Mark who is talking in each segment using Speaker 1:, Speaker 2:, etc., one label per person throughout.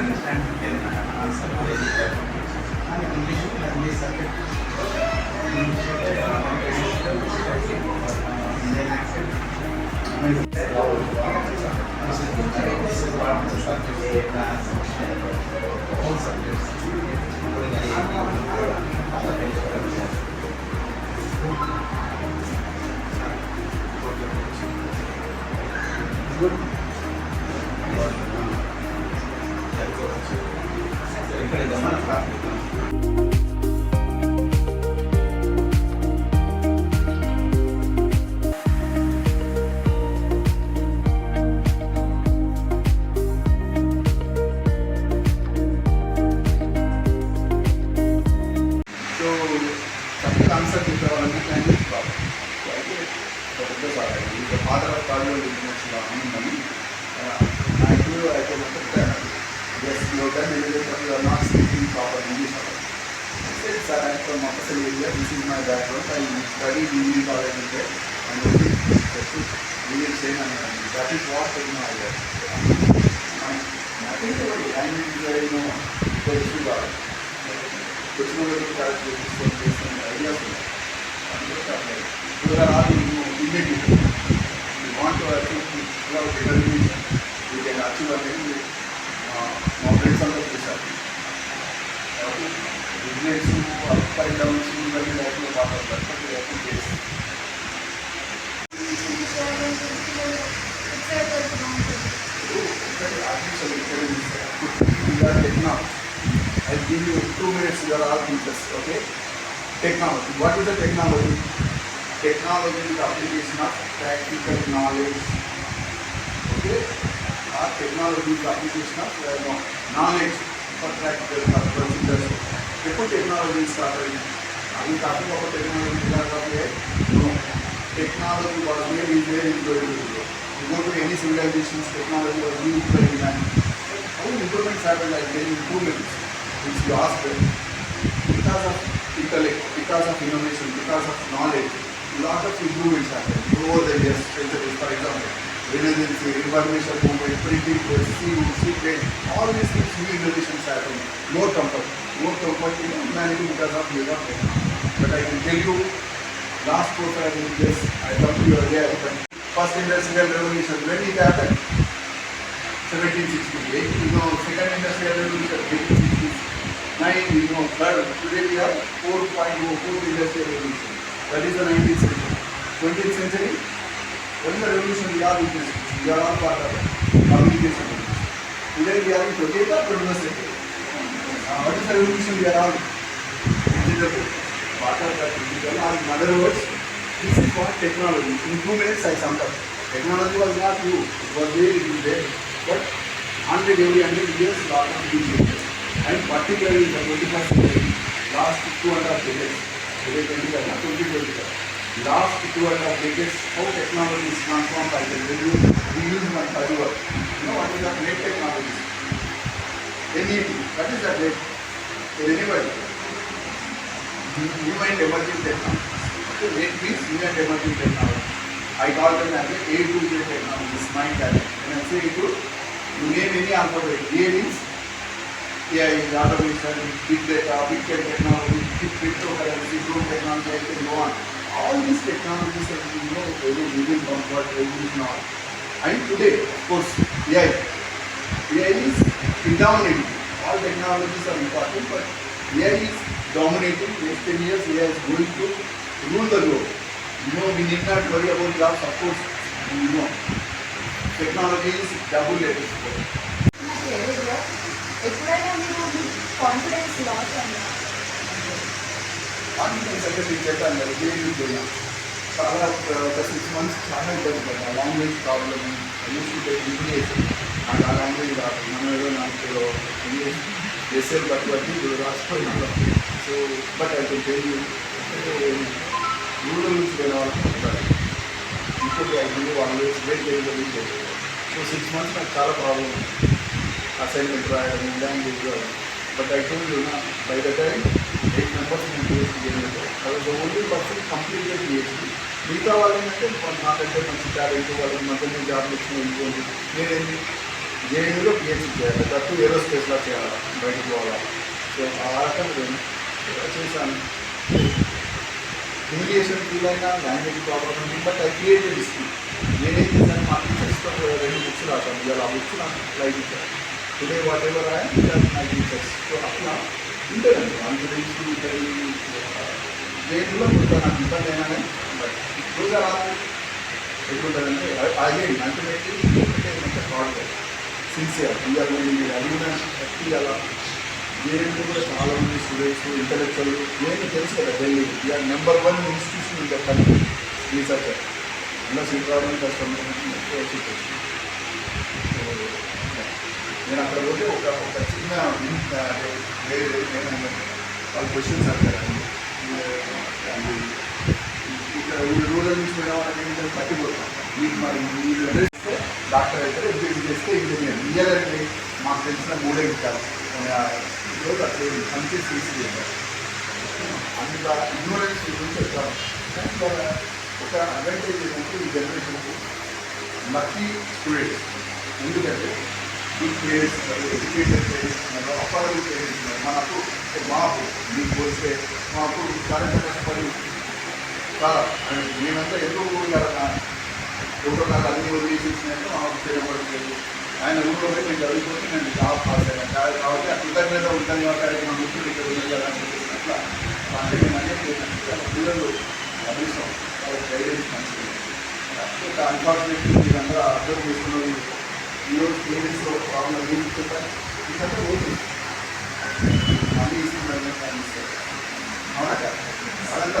Speaker 1: understand detail and answer all the questions. And English language subject. All subjects, Good.
Speaker 2: Mafasal area, this is my background, I studied degree college in there, and that's it, we will say, and that is what in my life. And nothing to worry, I mean, you know, about it. Technology with this one, this one, ideas. You are all, you know, immediate. You want to achieve, without determination, you can achieve anything, uh, moderate some of this. Business up and downs ఇవన్నీ లైఫ్లో మాట్లాడతారు but life చేసి I give you two minutes, you are all teachers, okay? Technology. What is the technology? Technology is the application of practical knowledge. Okay? Or technology is the application of uh, no, knowledge for practical purposes. देखो technology start हो रही है अभी काफ़ी वहाँ technology star करती है। तो टेक्नोलॉजी बढ़ रही है एनी टेक्नोलॉजी और यूज़ कर side life because of intellect because of innovation because of knowledge lot of improvements are over for example Renaissance, information movement, printing press, sea, sea, all these things. Comfort in humanity because of use of technology. But I can tell you, last four, five years, I come to your area, first industrial revolution, when it happened? 1768, you know, second industrial revolution, 1860. Nine, you know, third, today we have 4.0, fourth industrial revolution. That is the 19th century. 20th century, what is the revolution we are witnessing? We are all part of it. Communication. Today we are in 20th or 21st century. Uh, what is the revolution we are all? Digital. Part of that digital. Or in other words, this is what technology. Minutes I summed up. Technology was not new. It was there, it is there. But 100 every 100 years, lot of new changes. And particularly in the 21st century, last two and a half decades, today 25, not 20, 25. Last two and a half decades, how technology is transformed, I can tell you, we use my fiber. You know what is the great technology? NET, what is the great? Anybody? New and emerging technology. Okay, NET means new and emerging technology. I call them as a to Z technology, is my talent. When I say A to, you name any alphabet. A means AI, automation, big data, big tech technology, big cryptocurrency, drone technology, I can go on. All these technologies are, you know, very living comfort, revolution all. And today, of course, AI. AI is predominating. All technologies are important, but AI is dominating. Next 10 years, AI is going to rule the globe. You know, we need not worry about jobs, of course, you know. Technology is double latest.
Speaker 3: తెలియదు ఎప్పుడైనా మీరు మీ confidence loss అయ్యారా
Speaker 2: confidence అంటే మీకు చెప్పాను కదా JNU పోయినా చాలా ఒక ఒక సిక్స్ మంత్స్ చాలా ఇబ్బంది పడ్డా language problem use to English నాకు ఆ లాంగ్వేజ్ రాదు మనం ఏదో నాకు ఇంగ్లీష్ ఎస్ఎల్ బట్టి ఇప్పుడు రాసిపోయినాను so but I can tell you rural నుంచి పోయిన వాళ్ళకి ఉంటారు ఇంకోటి ఐదు వాళ్ళు వెయిట్ చేయగలిగి సో సిక్స్ మంత్స్ నాకు చాలా ప్రాబ్లం అసైన్మెంట్ రాయడం language but I told you by the time eight members నేను పిహెచ్డీ చేయలేదు అది ఓన్లీ పర్సన్ కంప్లీట్గా పిహెచ్డీ మిగతా వాళ్ళు ఏంటంటే నాకంటే మంచి టాలెంట్ వాళ్ళకి మధ్య జాబ్లు వచ్చిన ఇంకోటి నేనేంటి జేఎన్యూలో పిహెచ్డీ చేయాలి దట్టు ఏరోస్పేస్లో చేయాలి బయటకు పోవాలి సో ఆ రకంగా నేను చేశాను ఇమిగ్రేషన్ ఫీల్ అయినా లాంగ్వేజ్ ప్రాబ్లమ్ ఉంది బట్ ఐ క్రియేటెడ్ హిస్టరీ నేనేం చేశాను మా టీచర్స్తో రెండు బుక్స్ రాశాను ఇవాళ ఆ బుక్స్ నాకు లైక్ ఇచ్చారు today whatever I my teachers so అట్లా ఉంటాయండి వాళ్ళ గురించి దేంట్లో కొంత నాకు ఇబ్బంది అయినా కానీ బట్ రోజు అలా ఎట్లుంటుందంటే అగైన్ అల్టిమేట్లీ ఒకటే మంచి హార్డ్ సిన్సియర్ ఇవాళ మీరు అడిగిన శక్తి అలా జేఎన్టీ కూడా చాలా మంది స్టూడెంట్స్ ఇంటలెక్చువల్ నేను తెలుసు కదా Delhi year number one institution in the country research అలా సీతారామన్ కష్టం నేను అక్కడ పోతే ఒక ఒక చిన్న వాళ్ళు క్వశ్చన్స్ అడగారు ఇక్కడ రూరల్ నుంచి పోయిన వాళ్ళకి ఏంటంటే పట్టిపోతాం. మీకు మరి మీరు చేస్తే డాక్టర్ అయితే ఎంపీసీ చేస్తే ఇంజనీర్. ఇంజనీర్ అంటే మాకు తెలిసిన మూడే ఇచ్చారు ఈరోజు అట్లా మంచి సీసీ చేశారు అంత ఇగ్నోరెన్స్ గురించి చెప్తాను కానీ ఒక అడ్వాంటేజ్ ఏంటంటే ఈ జనరేషన్కి లక్కీ స్టూడెంట్స్. ఎందుకంటే ఈ పేరెంట్స్ ఎడ్యుకేటెడ్ పేరెంట్స్ ఉన్నారు అఫోర్డబుల్ పేరెంట్స్ ఉన్నారు మనకు మాకు మీకు పోలిస్తే మాకు చాలా కష్టపడి చాలా మేమంతా ఎందుకు ఒకటో నాకు అన్ని వదిలేసి ఇచ్చినట్టు మాకు తెలియబడలేదు ఆయన ఊళ్ళో పోయి నేను చదువుకొని నేను జాబ్ పాస్ అయ్యాను కాబట్టి ఆ కృతజ్ఞత ఉంటుంది కాబట్టి మా ముఖ్యుడు ఇక్కడ ఉంది కదా అని పిల్లలు అదృష్టం వాళ్ళ గైడెన్స్ మంచిది. అన్ఫార్చునేట్లీ మీరందరూ అర్థం చేసుకున్నది ఈరోజు పేరెంట్స్లో ప్రాబ్లం ఏం చెప్పారు ఇదంతా ఓకే మళ్ళీ ఇస్తున్నారు అవునా కదా? అదంతా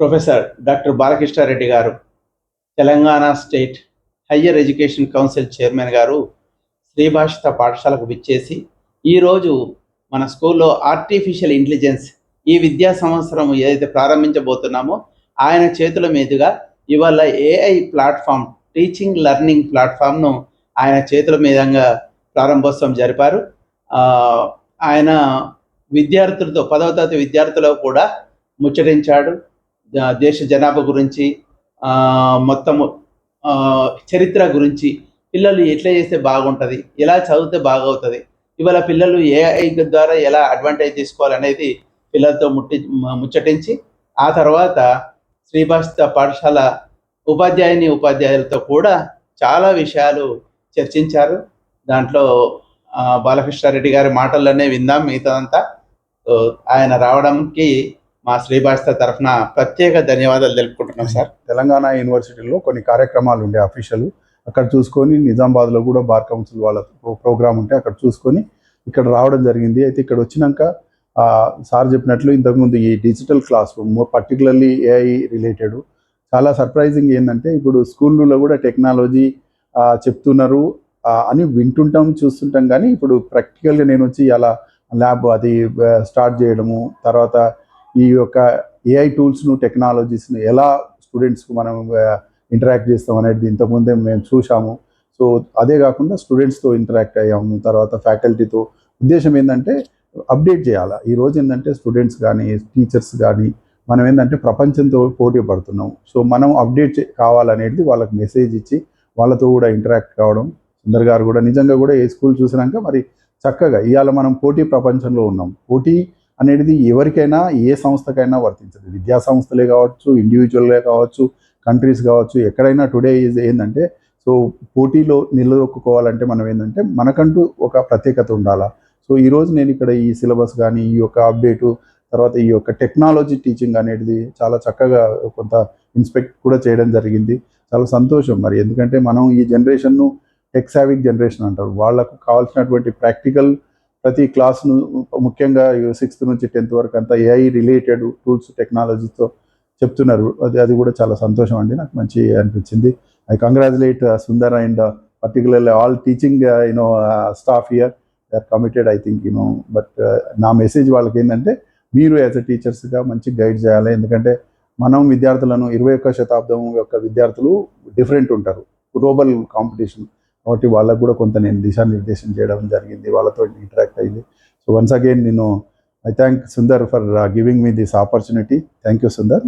Speaker 1: professor doctor Balakrishnareddy garu Telangana state higher education council chairman garu Sribhashita పాఠశాలకు విచ్చేసి ఈరోజు మన స్కూల్లో ఆర్టిఫిషియల్ ఇంటెలిజెన్స్ ఈ విద్యా సంవత్సరం ఏదైతే ప్రారంభించబోతున్నామో ఆయన చేతుల మీదుగా ఇవాళ ఏఐ ప్లాట్ఫామ్ టీచింగ్ లెర్నింగ్ ప్లాట్ఫామ్ను ఆయన చేతుల మీదంగా ప్రారంభోత్సవం జరిపారు. ఆయన విద్యార్థులతో పదవ తరగతి విద్యార్థులకు కూడా ముచ్చటించాడు. దేశ జనాభా గురించి మొత్తము చరిత్ర గురించి పిల్లలు ఎట్లా చేస్తే బాగుంటుంది ఎలా చదివితే బాగవుతుంది ఇవాళ పిల్లలు ఏఐ ద్వారా ఎలా అడ్వాంటేజ్ తీసుకోవాలనేది పిల్లలతో ముట్టి ముచ్చటించి ఆ తర్వాత శ్రీభాషిత పాఠశాల ఉపాధ్యాయుని ఉపాధ్యాయులతో కూడా చాలా విషయాలు చర్చించారు. దాంట్లో బాలకృష్ణారెడ్డి గారి మాటల్లోనే విందాం మిగతాదంతా. ఆయన రావడానికి మా శ్రీభాషిత తరఫున ప్రత్యేక ధన్యవాదాలు తెలుపుకుంటున్నాం సార్.
Speaker 4: తెలంగాణ యూనివర్సిటీలో కొన్ని కార్యక్రమాలు ఉండే అఫీషియల్. అక్కడ చూసుకొని నిజామాబాద్లో కూడా బార్ కౌన్సిల్ వాళ్ళ ప్రోగ్రామ్ ఉంటే అక్కడ చూసుకొని ఇక్కడ రావడం జరిగింది. అయితే ఇక్కడ వచ్చినాక సార్ చెప్పినట్లు ఇంతకుముందు ఈ digital classroom particularly AI related. చాలా సర్ప్రైజింగ్ ఏంటంటే ఇప్పుడు స్కూళ్ళలో కూడా టెక్నాలజీ చెప్తున్నారు. అని వింటుంటాం చూస్తుంటాం. కానీ ఇప్పుడు ప్రాక్టికల్గా నేను వచ్చి అలా ల్యాబ్ అది స్టార్ట్ చేయడము తర్వాత ఈ యొక్క ఏఐ టూల్స్ను టెక్నాలజీస్ను ఎలా స్టూడెంట్స్కు మనం ఇంటరాక్ట్ చేస్తాం అనేది ఇంతకుముందే మేము చూసాము సో అదే కాకుండా స్టూడెంట్స్తో ఇంటరాక్ట్ అయ్యాము తర్వాత ఫ్యాకల్టీతో ఉద్దేశం ఏంటంటే అప్డేట్ చేయాలి? ఈరోజు ఏంటంటే స్టూడెంట్స్ కానీ టీచర్స్ కానీ
Speaker 2: మనం ఏంటంటే ప్రపంచంతో పోటీ పడుతున్నాం. సో మనం అప్డేట్ చే- కావాలనేది వాళ్ళకి మెసేజ్ ఇచ్చి వాళ్ళతో కూడా ఇంటరాక్ట్ కావడం సుందర్ గారు కూడా నిజంగా కూడా ఏ స్కూల్ చూసినాక మరి చక్కగా ఇవాళ మనం పోటీ ప్రపంచంలో ఉన్నాం. పోటీ అనేది ఎవరికైనా ఏ సంస్థకైనా వర్తించదు. విద్యా సంస్థలే కావచ్చు ఇండివిజువల్గా కావచ్చు కంట్రీస్ కావచ్చు ఎక్కడైనా టుడే ఈజ్ ఏంటంటే సో పోటీలో నిలదొక్కుకోవాలంటే మనం ఏంటంటే మనకంటూ ఒక ప్రత్యేకత ఉండాలా. సో ఈరోజు నేను ఇక్కడ ఈ సిలబస్ కానీ ఈ యొక్క అప్డేటు తర్వాత ఈ యొక్క టెక్నాలజీ టీచింగ్ అనేది చాలా చక్కగా కొంత ఇన్స్పెక్ట్ కూడా చేయడం జరిగింది. చాలా సంతోషం మరి. ఎందుకంటే మనం ఈ జనరేషన్ను టెక్ సావిక్ జనరేషన్ అంటారు. వాళ్ళకు కావాల్సినటువంటి ప్రాక్టికల్ ప్రతి క్లాస్ను ముఖ్యంగా సిక్స్త్ నుంచి టెన్త్ వరకు అంతా ఏఐ రిలేటెడ్ టూల్స్ టెక్నాలజీతో చెప్తున్నారు. అది అది కూడా చాలా సంతోషం అండి. నాకు మంచి అనిపించింది. I congratulate Sundar and particularly all teaching you know staff year they are committed I think you know but నా మెసేజ్ వాళ్ళకి ఏంటంటే మీరు యాజ్ అ టీచర్స్గా మంచి గైడ్ చేయాలి. ఎందుకంటే మనం విద్యార్థులను ఇరవై ఒక్క శతాబ్దం యొక్క విద్యార్థులు డిఫరెంట్ ఉంటారు. గ్లోబల్ కాంపిటీషన్ కాబట్టి వాళ్ళకు కూడా కొంత నేను దిశానిర్దేశం చేయడం జరిగింది. వాళ్ళతో ఇంటరాక్ట్ అయింది. సో వన్స్ అగైన్ నేను I thank Sundar for giving me this opportunity thank you Sundar